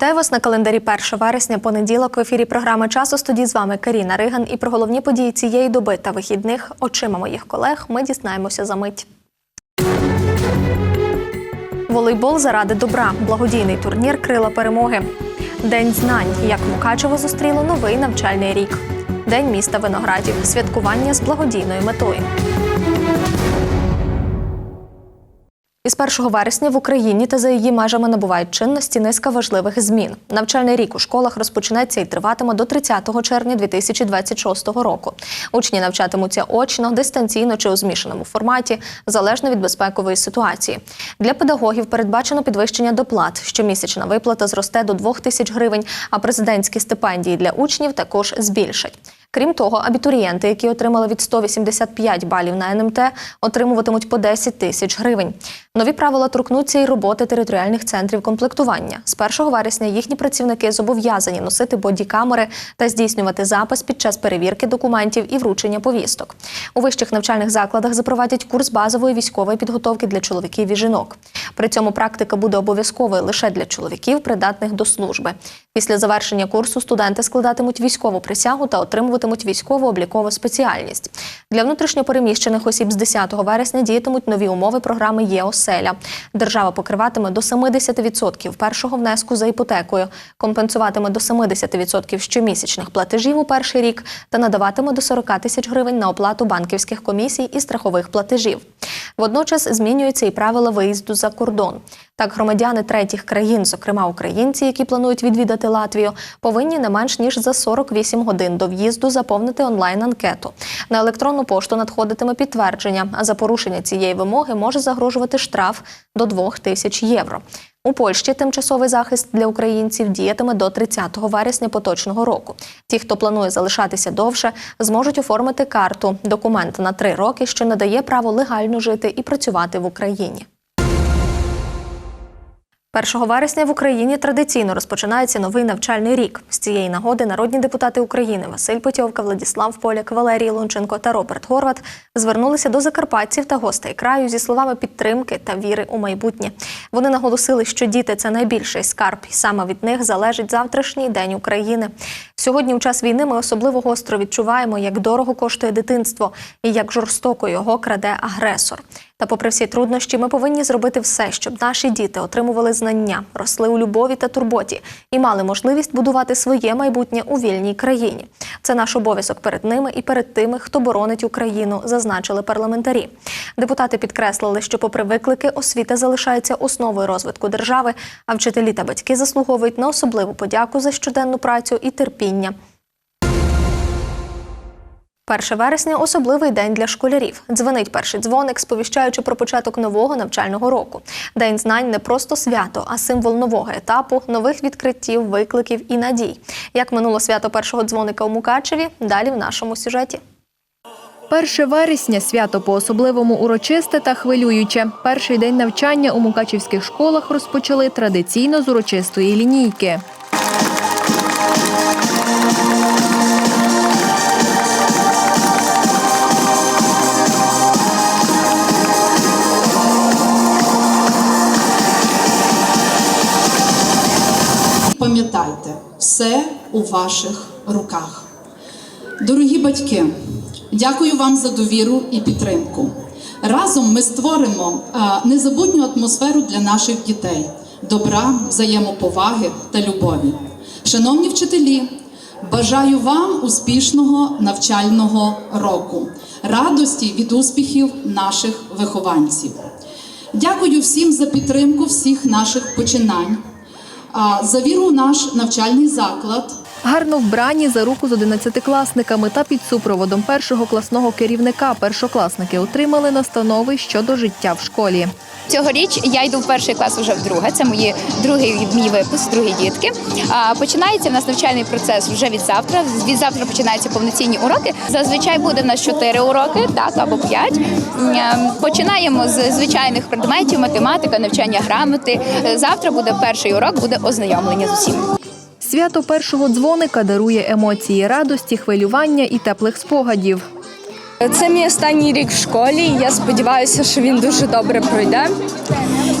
Вітаю вас на календарі 1 вересня, понеділок. В ефірі програми «Час у студії» з вами Каріна Риган. І про головні події цієї доби та вихідних очима моїх колег ми дізнаємося за мить. Волейбол заради добра. Благодійний турнір Крила перемоги. День знань. Як Мукачево зустріло новий навчальний рік. День міста виноградів. Святкування з благодійною метою. Із 1 вересня в Україні та за її межами набувають чинності низка важливих змін. Навчальний рік у школах розпочнеться і триватиме до 30 червня 2026 року. Учні навчатимуться очно, дистанційно чи у змішаному форматі, залежно від безпекової ситуації. Для педагогів передбачено підвищення доплат. Щомісячна виплата зросте до 2 тисяч гривень, а президентські стипендії для учнів також збільшать. Крім того, абітурієнти, які отримали від 185 балів на НМТ, отримуватимуть по 10 тисяч гривень. Нові правила торкнуться і роботи територіальних центрів комплектування. З 1 вересня їхні працівники зобов'язані носити бодікамери та здійснювати запис під час перевірки документів і вручення повісток. У вищих навчальних закладах запровадять курс базової військової підготовки для чоловіків і жінок. При цьому практика буде обов'язковою лише для чоловіків, придатних до служби. Після завершення курсу студенти складатимуть військову присягу та отримуватимуть військово-облікову спеціальність. Для внутрішньопереміщених осіб з 10 вересня діятимуть нові умови програми ЄОСЕЛЯ. Держава покриватиме до 70% першого внеску за іпотекою, компенсуватиме до 70% щомісячних платежів у перший рік та надаватиме до 40 тисяч гривень на оплату банківських комісій і страхових платежів. Водночас змінюються і правила виїзду за кордон. Так, громадяни третіх країн, зокрема українці, які планують відвідати Латвію, повинні не менш ніж за 48 годин до в'їзду заповнити онлайн-анкету. На електронну пошту надходитиме підтвердження, а за порушення цієї вимоги може загрожувати штраф до 2 тисяч євро. У Польщі тимчасовий захист для українців діятиме до 30 вересня поточного року. Ті, хто планує залишатися довше, зможуть оформити карту документ на три роки, що надає право легально жити і працювати в Україні. 1 вересня в Україні традиційно розпочинається новий навчальний рік. З цієї нагоди народні депутати України Василь Путьовка, Владіслав Поляк, Валерій Лунченко та Роберт Горват звернулися до закарпатців та гостей краю зі словами підтримки та віри у майбутнє. Вони наголосили, що діти це найбільший скарб, і саме від них залежить завтрашній день України. Сьогодні, у час війни, ми особливо гостро відчуваємо, як дорого коштує дитинство і як жорстоко його краде агресор. Та, попри всі труднощі, ми повинні зробити все, щоб наші діти отримували знання, росли у любові та турботі і мали можливість будувати своє майбутнє у вільній країні. Це наш обов'язок перед ними і перед тими, хто боронить Україну, зазначили парламентарі. Депутати підкреслили, що, попри виклики, освіта залишається основою розвитку держави, а вчителі та батьки заслуговують на особливу подяку за щоденну працю і терпіння. 1 вересня особливий день для школярів. Дзвонить перший дзвоник, сповіщаючи про початок нового навчального року. День знань не просто свято, а символ нового етапу, нових відкриттів, викликів і надій. Як минуло свято першого дзвоника у Мукачеві? Далі в нашому сюжеті. 1 вересня свято по-особливому урочисте та хвилююче. Перший день навчання у мукачівських школах розпочали традиційно з урочистої лінійки. Все у ваших руках. Дорогі батьки, дякую вам за довіру і підтримку. Разом ми створимо незабутню атмосферу для наших дітей, добра, взаємоповаги та любові. Шановні вчителі, бажаю вам успішного навчального року, радості від успіхів наших вихованців. Дякую всім за підтримку всіх наших починань. За віру в наш навчальний заклад. Гарно вбрані за руку з одинадцятикласниками та під супроводом першого класного керівника першокласники отримали настанови щодо життя в школі. Цьогоріч я йду в перший клас вже вдруге. Це мої другий мій випуск, другі дітки. А починається в нас навчальний процес вже від завтра. Від завтра починаються повноцінні уроки. Зазвичай буде в нас 4 уроки, так або 5. Ем, Починаємо з звичайних предметів, математика, навчання грамоти. Завтра буде перший урок, буде ознайомлення з усім. Свято першого дзвоника дарує емоції радості, хвилювання і теплих спогадів. Це мій останній рік в школі. Я сподіваюся, що він дуже добре пройде.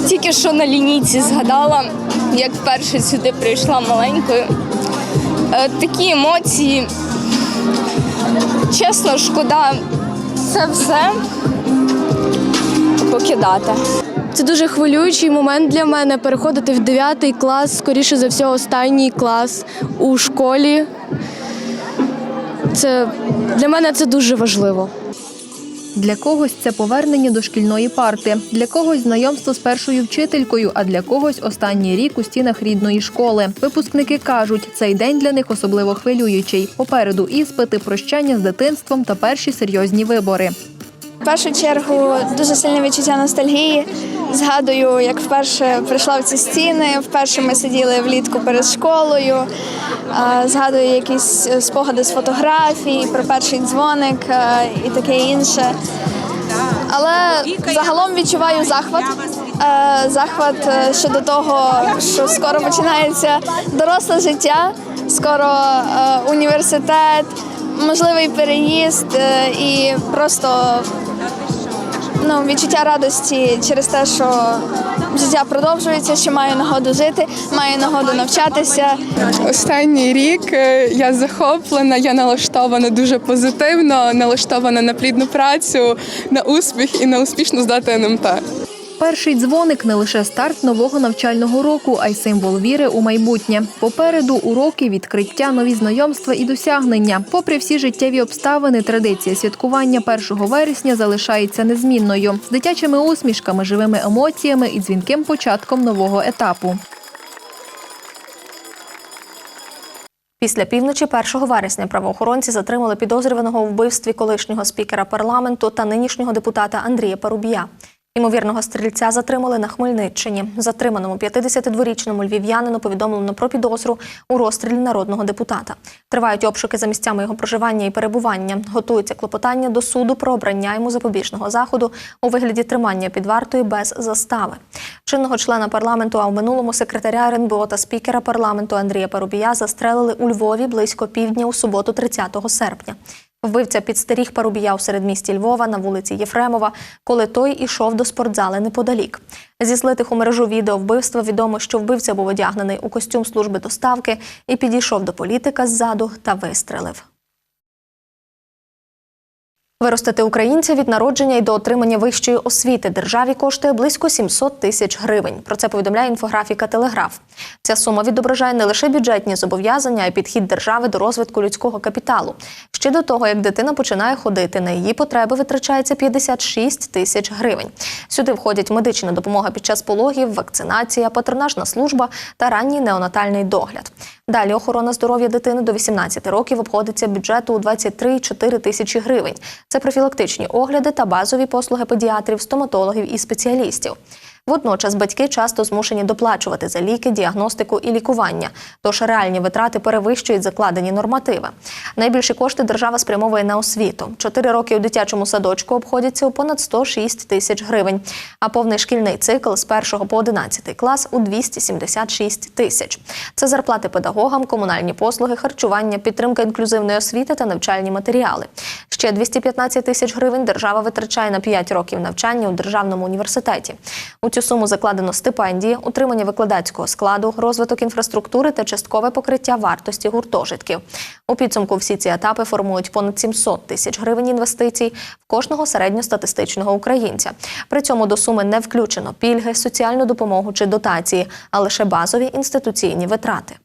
Тільки що на лінійці згадала, як вперше сюди прийшла маленькою. Е, Такі емоції. Чесно, шкода це все покидати. Це дуже хвилюючий момент для мене переходити в 9 клас, скоріше за все, останній клас у школі. Це для мене це дуже важливо. Для когось це повернення до шкільної парти, для когось знайомство з першою вчителькою, а для когось останній рік у стінах рідної школи. Випускники кажуть, цей день для них особливо хвилюючий. Попереду іспити, прощання з дитинством та перші серйозні вибори. В першу чергу дуже сильне відчуття ностальгії. Згадую, як вперше прийшла в ці стіни. Вперше ми сиділи влітку перед школою. Згадую якісь е, спогади з фотографій про перший дзвоник е, і таке інше. Але загалом відчуваю захват. Е, Захват щодо того, що скоро починається доросле життя, скоро університет, можливий переїзд е, і просто ну, відчуття радості через те, що життя продовжується, що маю нагоду жити, маю нагоду навчатися. Останній рік е, я захоплена, я налаштована дуже позитивно, налаштована на плідну працю, на успіх і на успішно здати НМТ. Перший дзвоник не лише старт нового навчального року, а й символ віри у майбутнє. Попереду уроки, відкриття, нові знайомства і досягнення. Попри всі життєві обставини, традиція святкування 1 вересня залишається незмінною з дитячими усмішками, живими емоціями і дзвінким початком нового етапу. Після півночі 1 вересня правоохоронці затримали підозрюваного у вбивстві колишнього спікера парламенту та нинішнього депутата Андрія Парубія. Імовірного стрільця затримали на Хмельниччині. Затриманому 52-річному львів'янину повідомлено про підозру у розстрілі народного депутата. Тривають обшуки за місцями його проживання і перебування. Готується клопотання до суду про обрання йому запобіжного заходу у вигляді тримання під вартою без застави. Чинного члена парламенту, а в минулому секретаря РНБО та спікера парламенту Андрія Парубія застрелили у Львові близько півдня у суботу, 30 серпня. Вбивця підстеріг Парубія у середмісті Львова на вулиці Єфремова, коли той ішов до спортзали неподалік. Зі злитих у мережу відео вбивства відомо, що вбивця був одягнений у костюм служби доставки і підійшов до політика ззаду та вистрелив. Виростити українця від народження і до отримання вищої освіти державі коштує близько 700 тисяч гривень. Про це повідомляє інфографіка Телеграф. Ця сума відображає не лише бюджетні зобов'язання, а й підхід держави до розвитку людського капіталу. Ще до того, як дитина починає ходити, на її потреби витрачається 56 тисяч гривень. Сюди входять медична допомога під час пологів, вакцинація, патронажна служба та ранній неонатальний догляд. Далі охорона здоров'я дитини до 18 років обходиться бюджету у 23-4 тисячі гривень. Це профілактичні огляди та базові послуги педіатрів, стоматологів і спеціалістів. Водночас батьки часто змушені доплачувати за ліки, діагностику і лікування, тож реальні витрати перевищують закладені нормативи. Найбільші кошти держава спрямовує на освіту. Чотири роки у дитячому садочку обходяться у понад 106 тисяч гривень, а повний шкільний цикл з 1 по 11 клас у 276 тисяч. Це зарплати педагогам, комунальні послуги, харчування, підтримка інклюзивної освіти та навчальні матеріали. Ще 215 тисяч гривень держава витрачає на 5 років навчання у державному університеті. У цю суму закладено стипендії, утримання викладацького складу, розвиток інфраструктури та часткове покриття вартості гуртожитків. У підсумку всі ці етапи формують понад 700 тисяч гривень інвестицій в кожного середньостатистичного українця. При цьому до суми не включено пільги, соціальну допомогу чи дотації, а лише базові інституційні витрати.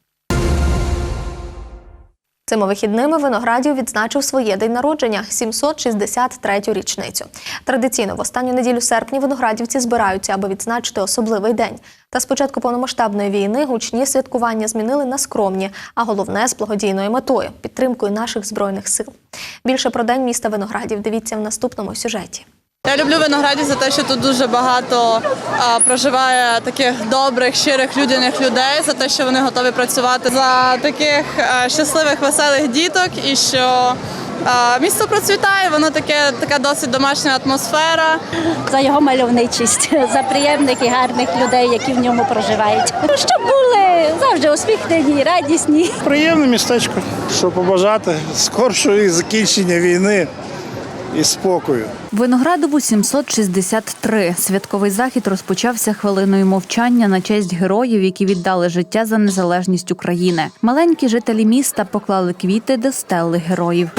Цими вихідними Виноградів відзначив своє день народження 763-ю річницю. Традиційно в останню неділю серпня виноградівці збираються, аби відзначити особливий день. Та з початку повномасштабної війни гучні святкування змінили на скромні, а головне з благодійною метою підтримкою наших збройних сил. Більше про день міста Виноградів дивіться в наступному сюжеті. Я люблю виноградів за те, що тут дуже багато а, проживає таких добрих, щирих, людяних людей, за те, що вони готові працювати за таких а, щасливих, веселих діток, і що а, місто процвітає, воно таке, така досить домашня атмосфера. за його мальовничість, за приємних і гарних людей, які в ньому проживають. Щоб були завжди усміхнені, радісні. Приємне містечко, що побажати скоршої закінчення війни і спокою. Виноградову 763. Святковий захід розпочався хвилиною мовчання на честь героїв, які віддали життя за незалежність України. Маленькі жителі міста поклали квіти до стели героїв.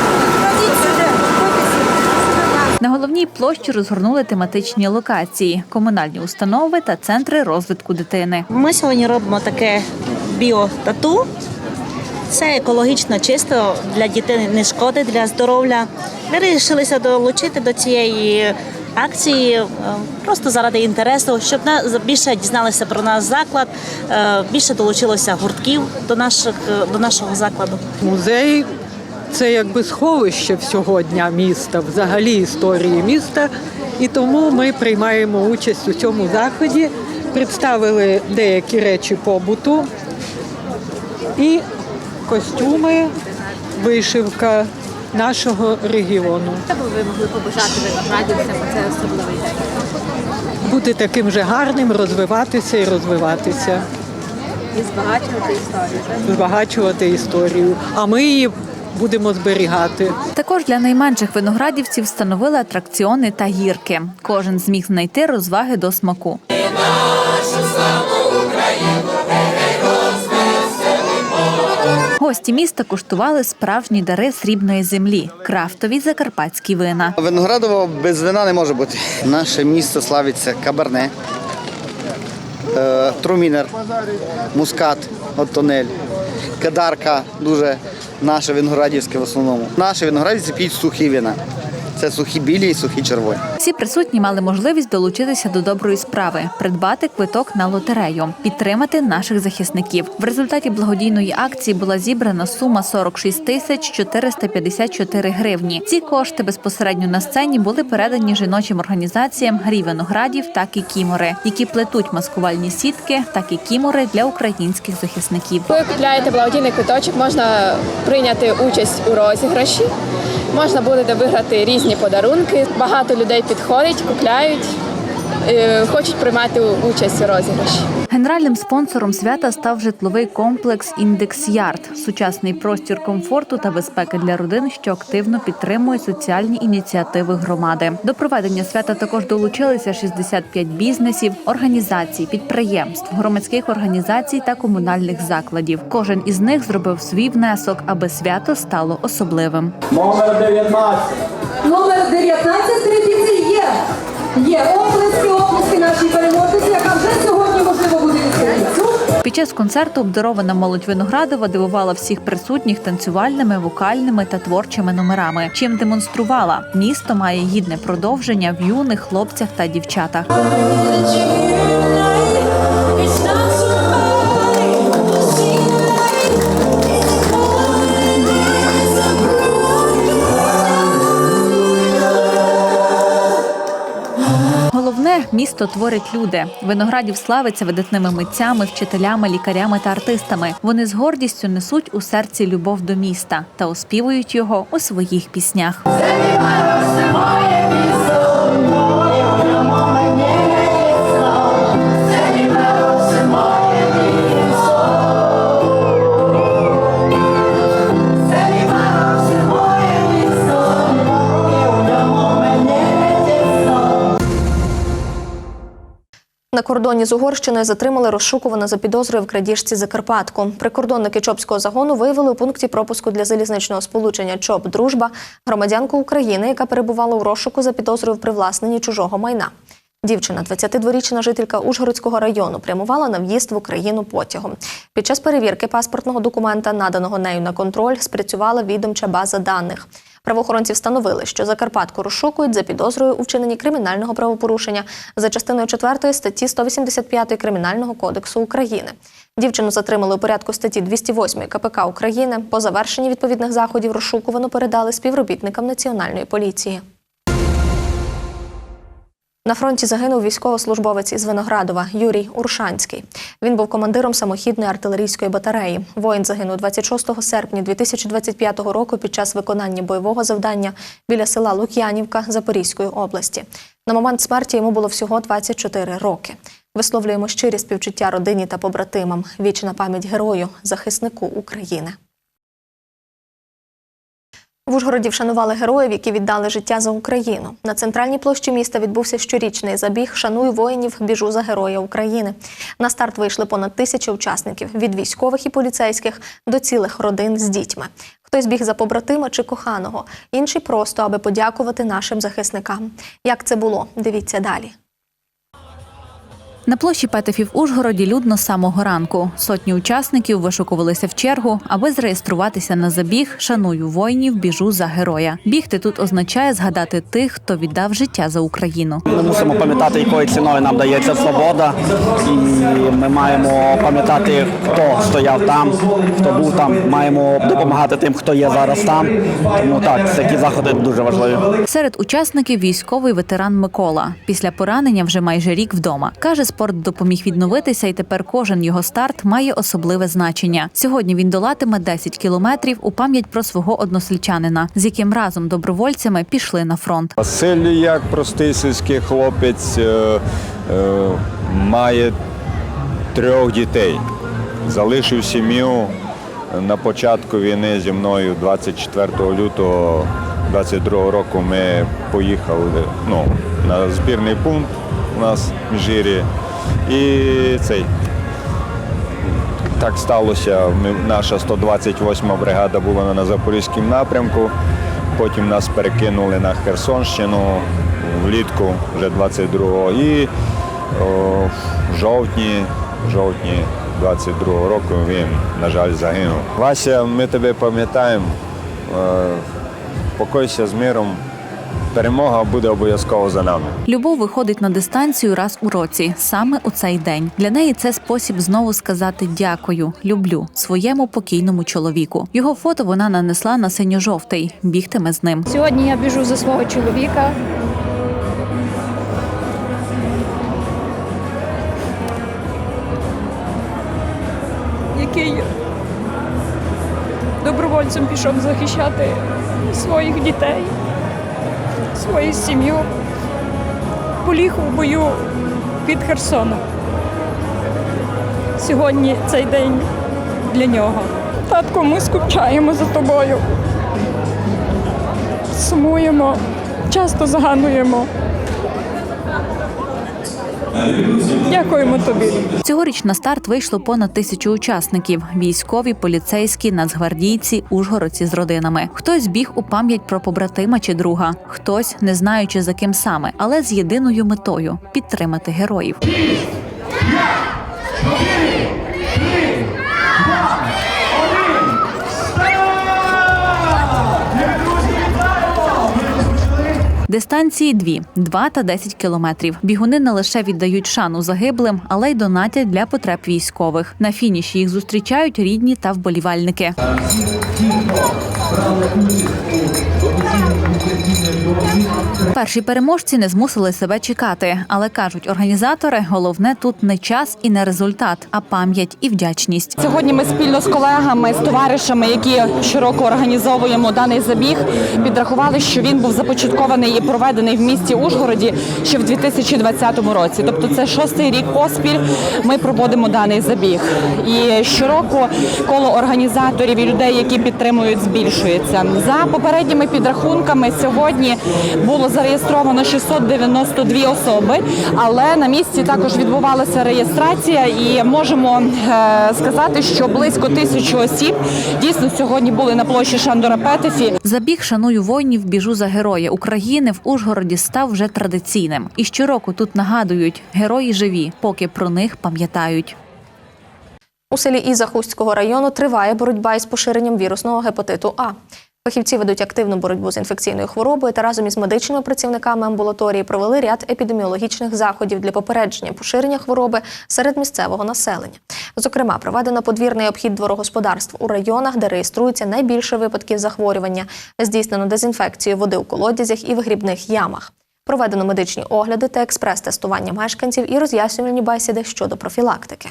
На головній площі розгорнули тематичні локації, комунальні установи та центри розвитку дитини. Ми сьогодні робимо таке біотату. Це екологічно чисто для дітей не шкодить для здоров'я. Ми вирішилися долучити до цієї акції е, просто заради інтересу, щоб більше дізналися про наш заклад, е, більше долучилося гуртків до наших е, до нашого закладу. Музей це якби сховище всього дня міста, взагалі історії міста. І тому ми приймаємо участь у цьому заході, представили деякі речі побуту і костюми, вишивка нашого регіону. Ви могли побажати виноградівцям це особливий день. Бути таким же гарним, розвиватися і розвиватися, І збагачувати історію. збагачувати історію. А ми її будемо зберігати. Також для найменших виноградівців встановили атракціони та гірки. Кожен зміг знайти розваги до смаку. Гості міста куштували справжні дари срібної землі крафтові закарпатські вина. Виноградово без вина не може бути. Наше місто славиться кабарне, е, трумінер, мускат, оттонель, кадарка дуже наше виноградівське в основному. Наші виноградівці п'ють сухі вина. Це сухі білі і сухі червоні. Всі присутні мали можливість долучитися до доброї справи, придбати квиток на лотерею, підтримати наших захисників. В результаті благодійної акції була зібрана сума 46 тисяч 454 гривні. Ці кошти безпосередньо на сцені були передані жіночим організаціям Грій виноградів та Кікімори, які плетуть маскувальні сітки та кікімори для українських захисників. Коли купляєте благодійний квиточок, можна прийняти участь у розіграші. Можна буде виграти різні подарунки. Багато людей підходить, купляють, хочуть приймати участь у розіграші. Генеральним спонсором свята став житловий комплекс Індекс Ярд, сучасний простір комфорту та безпеки для родин, що активно підтримує соціальні ініціативи громади. До проведення свята також долучилися 65 бізнесів, організацій, підприємств, громадських організацій та комунальних закладів. Кожен із них зробив свій внесок, аби свято стало особливим. Номер 19. Номер 19 традиції є. Оплески, оплески нашій переможниці, яка вже сьогодні можливо буде відкрити. Під час концерту обдарована молодь Виноградова дивувала всіх присутніх танцювальними, вокальними та творчими номерами. Чим демонструвала місто має гідне продовження в юних хлопцях та дівчатах. Місто творять люди. Виноградів славиться видатними митцями, вчителями, лікарями та артистами. Вони з гордістю несуть у серці любов до міста та оспівують його у своїх піснях. Кордоні з Угорщиною затримали розшукувану за підозрою в крадіжці Закарпатку. Прикордонники Чопського загону виявили у пункті пропуску для залізничного сполучення ЧОП Дружба громадянку України, яка перебувала у розшуку за підозрою в привласненні чужого майна. Дівчина, 22-річна жителька Ужгородського району, прямувала на в'їзд в Україну потягом. Під час перевірки паспортного документа, наданого нею на контроль, спрацювала відомча база даних. Правоохоронці встановили, що Закарпатку розшукують за підозрою у вчиненні кримінального правопорушення за частиною 4 статті 185 Кримінального кодексу України. Дівчину затримали у порядку статті 208 КПК України. По завершенні відповідних заходів розшукувано передали співробітникам Національної поліції. На фронті загинув військовослужбовець із Виноградова Юрій Уршанський. Він був командиром самохідної артилерійської батареї. Воїн загинув 26 серпня 2025 року під час виконання бойового завдання біля села Лук'янівка Запорізької області. На момент смерті йому було всього 24 роки. Висловлюємо щирі співчуття родині та побратимам. Вічна пам'ять герою, захиснику України. В Ужгороді вшанували героїв, які віддали життя за Україну. На центральній площі міста відбувся щорічний забіг Шаную воїнів, біжу за героя України. На старт вийшли понад тисячі учасників від військових і поліцейських до цілих родин з дітьми. Хтось біг за побратима чи коханого, інший просто аби подякувати нашим захисникам. Як це було? Дивіться далі. На площі Петефі в Ужгороді людно з самого ранку. Сотні учасників вишукувалися в чергу, аби зареєструватися на забіг Шаную воїнів, біжу за героя. Бігти тут означає згадати тих, хто віддав життя за Україну. Ми мусимо пам'ятати, якою ціною нам дається свобода, і ми маємо пам'ятати, хто стояв там, хто був там. Маємо допомагати тим, хто є зараз там. Тому так, такі заходи дуже важливі. Серед учасників військовий ветеран Микола. Після поранення вже майже рік вдома. Каже, спорт допоміг відновитися, і тепер кожен його старт має особливе значення. Сьогодні він долатиме 10 кілометрів у пам'ять про свого односельчанина, з яким разом добровольцями пішли на фронт. Василь, як простий сільський хлопець, е, е, має трьох дітей. Залишив сім'ю на початку війни зі мною 24 лютого 22 року. Ми поїхали ну, на збірний пункт у нас в Міжирі. І цей так сталося. Наша 128 бригада була на Запорізькому напрямку. Потім нас перекинули на Херсонщину влітку вже 22-го. І о, в жовтні, жовтні 22-го року він, на жаль, загинув. Вася, ми тебе пам'ятаємо. Е, Покойся з миром. Перемога буде обов'язково за нами. Любов виходить на дистанцію раз у році, саме у цей день. Для неї це спосіб знову сказати дякую, люблю своєму покійному чоловіку. Його фото вона нанесла на синьо-жовтий. Бігтиме з ним. Сьогодні я біжу за свого чоловіка. Який добровольцем пішов захищати своїх дітей, свою сім'ю, поліг у бою під Херсоном. Сьогодні цей день для нього. Татко, ми скучаємо за тобою сумуємо, часто згадуємо. Дякуємо тобі. Цьогоріч на старт вийшло понад тисячу учасників: військові, поліцейські, нацгвардійці, ужгородці з родинами. Хтось біг у пам'ять про побратима чи друга, хтось не знаючи за ким саме, але з єдиною метою підтримати героїв. Дистанції дві 2 та 10 кілометрів. Бігуни не лише віддають шану загиблим, але й донатять для потреб військових. На фініші їх зустрічають рідні та вболівальники. Перші переможці не змусили себе чекати, але кажуть організатори, головне тут не час і не результат, а пам'ять і вдячність. Сьогодні ми спільно з колегами, з товаришами, які щороку організовуємо даний забіг, підрахували, що він був започаткований і проведений в місті Ужгороді ще в 2020 році. Тобто, це шостий рік поспіль. Ми проводимо даний забіг. І щороку коло організаторів і людей, які підтримують, збільшується. За попередніми підрахунками сьогодні було зареєстровано 692 особи, але на місці також відбувалася реєстрація, і можемо е, сказати, що близько тисячі осіб дійсно сьогодні були на площі Шандора Петефі. Забіг шаную воїнів, біжу за героя України в Ужгороді став вже традиційним. І щороку тут нагадують, герої живі, поки про них пам'ятають. У селі Ізахустського району триває боротьба із поширенням вірусного гепатиту А. Фахівці ведуть активну боротьбу з інфекційною хворобою та разом із медичними працівниками амбулаторії провели ряд епідеміологічних заходів для попередження поширення хвороби серед місцевого населення. Зокрема, проведено подвірний обхід дворогосподарств у районах, де реєструється найбільше випадків захворювання, здійснено дезінфекцію води у колодязях і вигрібних ямах. Проведено медичні огляди та експрес-тестування мешканців і роз'яснювальні бесіди щодо профілактики.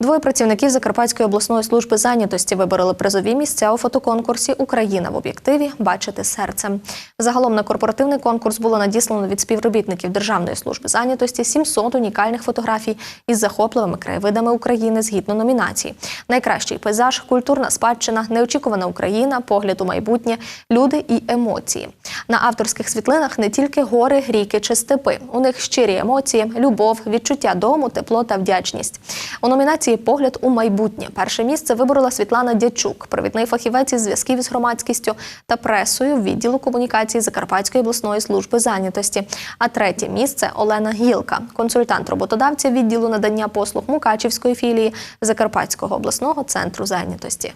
Двоє працівників Закарпатської обласної служби зайнятості вибороли призові місця у фотоконкурсі Україна в об'єктиві Бачити серцем. Загалом на корпоративний конкурс було надіслано від співробітників Державної служби зайнятості 700 унікальних фотографій із захопливими краєвидами України згідно номінацій. Найкращий пейзаж, культурна спадщина, неочікувана Україна, погляд у майбутнє, люди і емоції. На авторських світлинах не тільки гори, ріки чи степи. У них щирі емоції, любов, відчуття дому, тепло та вдячність. У номінації Погляд у майбутнє перше місце виборола Світлана Дячук, провідний фахівець із зв'язків із громадськістю та пресою відділу комунікації Закарпатської обласної служби зайнятості. А третє місце Олена Гілка, консультант роботодавця відділу надання послуг Мукачівської філії Закарпатського обласного центру зайнятості.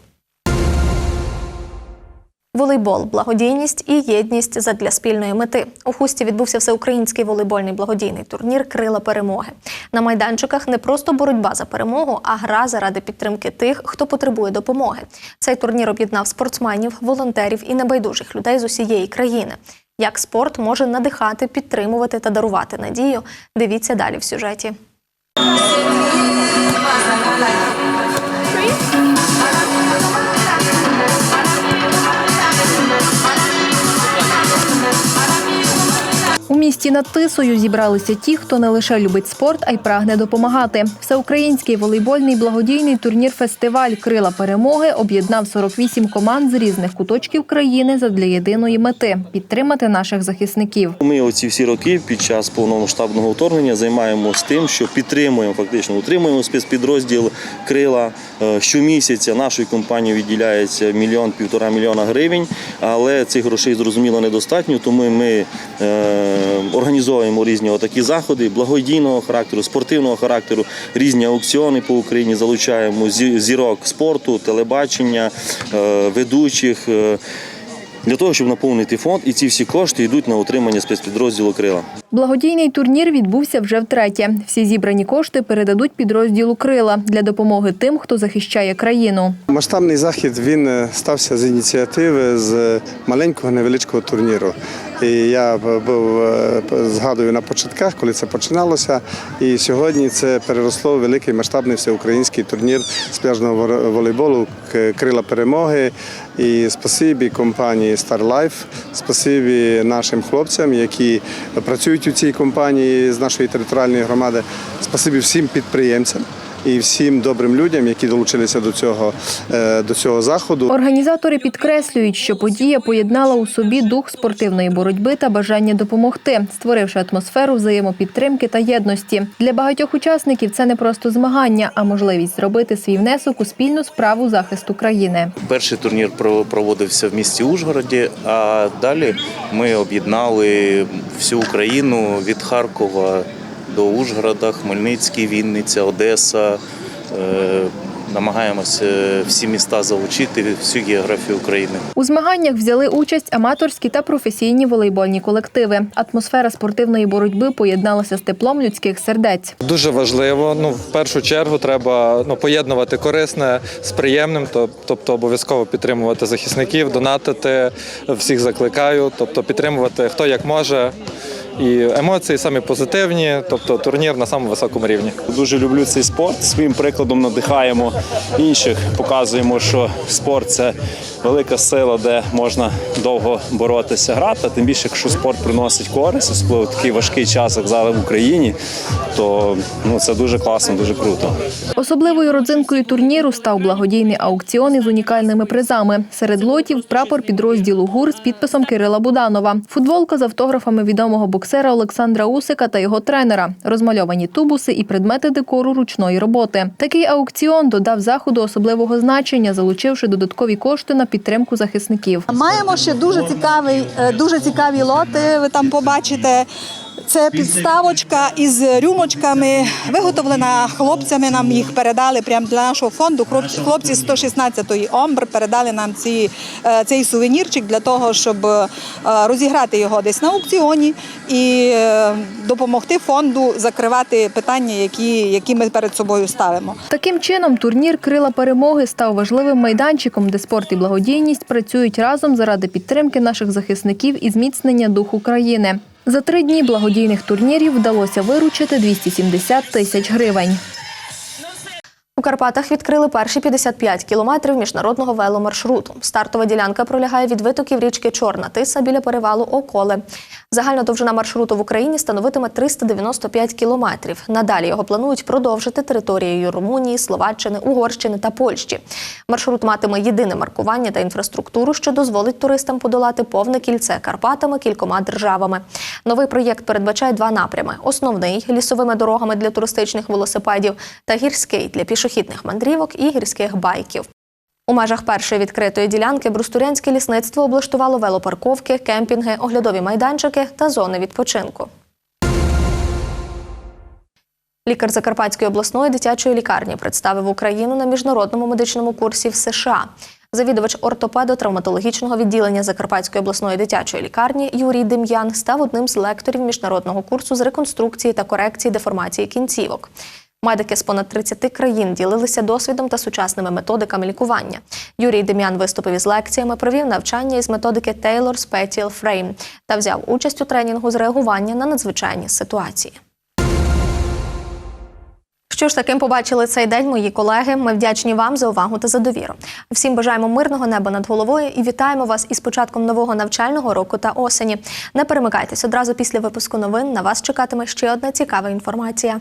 Волейбол, благодійність і єдність задля спільної мети. У хусті відбувся всеукраїнський волейбольний благодійний турнір Крила перемоги. На майданчиках не просто боротьба за перемогу, а гра заради підтримки тих, хто потребує допомоги. Цей турнір об'єднав спортсменів, волонтерів і небайдужих людей з усієї країни. Як спорт може надихати, підтримувати та дарувати надію? Дивіться далі в сюжеті. У місті над Тисою зібралися ті, хто не лише любить спорт, а й прагне допомагати. Всеукраїнський волейбольний благодійний турнір фестиваль Крила перемоги об'єднав 48 команд з різних куточків країни задля єдиної мети підтримати наших захисників. Ми оці всі роки під час повномасштабного вторгнення займаємося тим, що підтримуємо, фактично утримуємо спецпідрозділ крила. Е, Щомісяця нашої компанії відділяється мільйон півтора мільйона гривень, але цих грошей зрозуміло недостатньо, тому ми е, організовуємо різні такі заходи благодійного характеру, спортивного характеру, різні аукціони по Україні. Залучаємо зі- зірок спорту, телебачення, е, ведучих. Е, Для того, щоб наповнити фонд, і ці всі кошти йдуть на утримання спецпідрозділу крила. Благодійний турнір відбувся вже втретє. Всі зібрані кошти передадуть підрозділу Крила для допомоги тим, хто захищає країну. Масштабний захід він е, стався з ініціативи з маленького невеличкого турніру. І я був е, згадую на початках, коли це починалося. І сьогодні це переросло в великий масштабний всеукраїнський турнір з пляжного волейболу Крила перемоги. І спасибі компанії Star Life, спасибі нашим хлопцям, які працюють у цій компанії з нашої територіальної громади. Спасибі всім підприємцям і всім добрим людям, які долучилися до цього, е, до цього заходу. Організатори підкреслюють, що подія поєднала у собі дух спортивної боротьби та бажання допомогти, створивши атмосферу взаємопідтримки та єдності. Для багатьох учасників це не просто змагання, а можливість зробити свій внесок у спільну справу захисту країни. Перший турнір про- проводився в місті Ужгороді, а далі ми об'єднали всю Україну від Харкова до Ужгорода, Хмельницький, Вінниця, Одеса. Е, Намагаємося всі міста залучити, всю географію України. У змаганнях взяли участь аматорські та професійні волейбольні колективи. Атмосфера спортивної боротьби поєдналася з теплом людських сердець. Дуже важливо. Ну, в першу чергу треба ну, поєднувати корисне з приємним, тобто обов'язково підтримувати захисників, донатити, всіх закликаю, тобто підтримувати хто як може. І емоції самі позитивні, тобто турнір на самому високому рівні. Дуже люблю цей спорт. Своїм прикладом надихаємо інших, показуємо, що спорт це велика сила, де можна довго боротися, грати. Тим більше, якщо спорт приносить користь, особливо в такий важкий час, як зараз в Україні, то ну це дуже класно, дуже круто. Особливою родзинкою турніру став благодійний аукціон із унікальними призами. Серед лотів прапор підрозділу ГУР з підписом Кирила Буданова, футболка з автографами відомого боксера Олександра Усика та його тренера, розмальовані тубуси і предмети декору ручної роботи. Такий аукціон додав заходу особливого значення, залучивши додаткові кошти на підтримку захисників. Маємо ще дуже цікавий, е, дуже цікаві лоти. Ви там побачите. Це підставочка із рюмочками, виготовлена хлопцями. Нам їх передали прямо для нашого фонду. Хлопці, хлопці з 116-ї омбр передали нам ці, е, цей сувенірчик для того, щоб е, розіграти його десь на аукціоні і е, допомогти фонду закривати питання, які, які ми перед собою ставимо. Таким чином, турнір Крила перемоги став важливим майданчиком, де спорт і благодійність працюють разом заради підтримки наших захисників і зміцнення духу країни. За три дні благодійних турнірів вдалося виручити 270 тисяч гривень. У Карпатах відкрили перші 55 кілометрів міжнародного веломаршруту. Стартова ділянка пролягає від витоків річки Чорна Тиса біля перевалу Околе. Загальна довжина маршруту в Україні становитиме 395 кілометрів. Надалі його планують продовжити територією Румунії, Словаччини, Угорщини та Польщі. Маршрут матиме єдине маркування та інфраструктуру, що дозволить туристам подолати повне кільце Карпатами кількома державами. Новий проєкт передбачає два напрями: основний лісовими дорогами для туристичних велосипедів та гірський для пішохідних мандрівок і гірських байків. У межах першої відкритої ділянки Брустурянське лісництво облаштувало велопарковки, кемпінги, оглядові майданчики та зони відпочинку. Лікар Закарпатської обласної дитячої лікарні представив Україну на міжнародному медичному курсі в США. Завідувач ортопедо-травматологічного відділення Закарпатської обласної дитячої лікарні Юрій Дем'ян став одним з лекторів міжнародного курсу з реконструкції та корекції деформації кінцівок. Медики з понад 30 країн ділилися досвідом та сучасними методиками лікування. Юрій Дем'ян виступив із лекціями, провів навчання із методики Taylor Special Frame та взяв участь у тренінгу з реагування на надзвичайні ситуації. Що ж таким побачили цей день мої колеги. Ми вдячні вам за увагу та за довіру. Всім бажаємо мирного неба над головою і вітаємо вас із початком нового навчального року та осені. Не перемикайтесь одразу після випуску новин. На вас чекатиме ще одна цікава інформація.